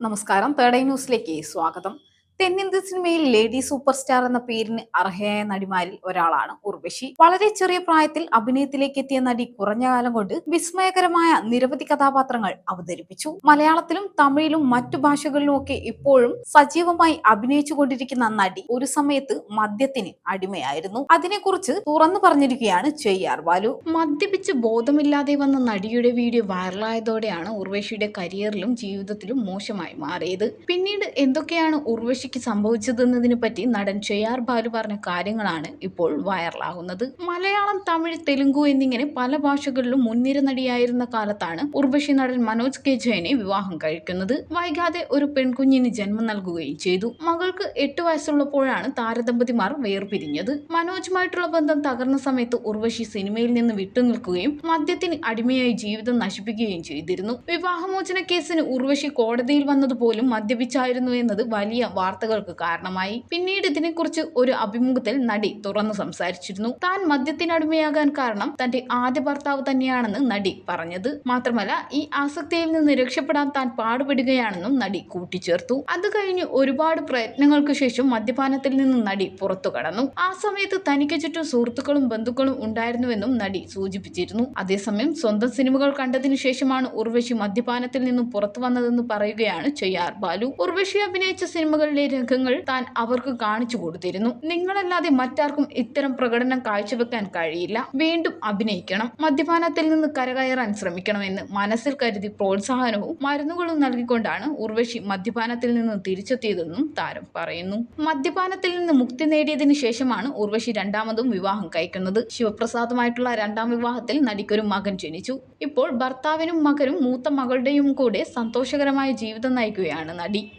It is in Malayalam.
നമസ്കാരം. തേർഡ് ഐ ന്യൂസിലേക്ക് സ്വാഗതം. തെന്നിന്ത്യൻ സിനിമയിൽ ലേഡി സൂപ്പർ സ്റ്റാർ എന്ന പേരിന് അർഹയായ നടിമാരിൽ ഒരാളാണ് ഉർവശി. വളരെ ചെറിയ പ്രായത്തിൽ അഭിനയത്തിലേക്ക് എത്തിയ നടി കുറഞ്ഞ കാലം കൊണ്ട് വിസ്മയകരമായ നിരവധി കഥാപാത്രങ്ങൾ അവതരിപ്പിച്ചു. മലയാളത്തിലും തമിഴിലും മറ്റു ഭാഷകളിലുമൊക്കെ ഇപ്പോഴും സജീവമായി അഭിനയിച്ചു കൊണ്ടിരിക്കുന്ന നടി ഒരു സമയത്ത് മദ്യത്തിന് അടിമയായിരുന്നു. അതിനെക്കുറിച്ച് തുറന്നു പറഞ്ഞിരിക്കുകയാണ് ചെയ്യാർ ബാലു. മദ്യപിച്ച് ബോധമില്ലാതെ വന്ന നടിയുടെ വീഡിയോ വൈറലായതോടെയാണ് ഉർവശിയുടെ കരിയറിലും ജീവിതത്തിലും മോശമായി മാറിയത്. പിന്നീട് എന്തൊക്കെയാണ് ഉർവശിക്ക് സംഭവിച്ചതെന്നതിനെ പറ്റി നടൻ ചെയ്യാർ ബാലു പറഞ്ഞ കാര്യങ്ങളാണ് ഇപ്പോൾ വൈറലാകുന്നത്. മലയാളം തമിഴ് തെലുങ്കു എന്നിങ്ങനെ പല ഭാഷകളിലും മുൻനിര നടിയായിരുന്ന കാലത്താണ് ഉർവശി നടൻ മനോജ് കെ ജയനെ വിവാഹം കഴിക്കുന്നത്. വൈകാതെ ഒരു പെൺകുഞ്ഞിന് ജന്മം നൽകുകയും ചെയ്തു. മകൾക്ക് എട്ട് വയസ്സുള്ളപ്പോഴാണ് താരദമ്പതിമാർ വേർപിരിഞ്ഞത്. മനോജുമായിട്ടുള്ള ബന്ധം തകർന്ന സമയത്ത് ഉർവശി സിനിമയിൽ നിന്ന് വിട്ടുനിൽക്കുകയും മദ്യത്തിന് അടിമയായി ജീവിതം നശിപ്പിക്കുകയും ചെയ്തിരുന്നു. വിവാഹമോചന കേസിന് ഉർവശി കോടതിയിൽ വന്നതുപോലും മദ്യപിച്ചായിരുന്നു എന്നത് വലിയ വാർത്തകൾക്ക് കാരണമായി. പിന്നീട് ഇതിനെക്കുറിച്ച് ഒരു അഭിമുഖത്തിൽ നടി തുറന്നു സംസാരിച്ചിരുന്നു. താൻ മദ്യത്തിനടിമയാകാൻ കാരണം തന്റെ ആദ്യ ഭർത്താവ് തന്നെയാണെന്ന് നടി പറഞ്ഞത്. മാത്രമല്ല ഈ ആസക്തിയിൽ നിന്ന് രക്ഷപ്പെടാൻ താൻ പാടുപെടുകയാണെന്നും നടി കൂട്ടിച്ചേർത്തു. അത് കഴിഞ്ഞ് ഒരുപാട് പ്രയത്നങ്ങൾക്ക് ശേഷം മദ്യപാനത്തിൽ നിന്ന് നടി പുറത്തു കടന്നു. ആ സമയത്ത് തനിക്ക് ചുറ്റും സുഹൃത്തുക്കളും ബന്ധുക്കളും ഉണ്ടായിരുന്നുവെന്നും നടി സൂചിപ്പിച്ചിരുന്നു. അതേസമയം സ്വന്തം സിനിമകൾ കണ്ടതിനു ശേഷമാണ് ഉർവശി മദ്യപാനത്തിൽ നിന്നും പുറത്തു വന്നതെന്ന് പറയുകയാണ് ചെയ്യാർ ബാലു. ഉർവശി അഭിനയിച്ച സിനിമകളിലെ രംഗങ്ങൾ താൻ അവർക്ക് കാണിച്ചു കൊടുത്തിരുന്നു. നിങ്ങളല്ലാതെ മറ്റാർക്കും ഇത്തരം പ്രകടനം കാഴ്ചവെക്കാൻ കഴിയില്ല. വീണ്ടും അഭിനയിക്കണം. മദ്യപാനത്തിൽ നിന്ന് കരകയറാൻ ശ്രമിക്കണമെന്ന് മനസ്സിൽ കരുതി പ്രോത്സാഹനവും മരുന്നുകളും നൽകിക്കൊണ്ടാണ് ഉർവശി മദ്യപാനത്തിൽ നിന്ന് തിരിച്ചെത്തിയതെന്നും താരം പറയുന്നു. മദ്യപാനത്തിൽ നിന്ന് മുക്തി നേടിയതിന് ശേഷമാണ് ഉർവശി രണ്ടാമതും വിവാഹം കഴിക്കുന്നത്. ശിവപ്രസാദുമായിട്ടുള്ള രണ്ടാം വിവാഹത്തിൽ നടിക്കൊരു മകൻ ജനിച്ചു. ഇപ്പോൾ ഭർത്താവിനും മകനും മൂത്ത മകളുടെയും കൂടെ സന്തോഷകരമായ ജീവിതം നയിക്കുകയാണ് നടി.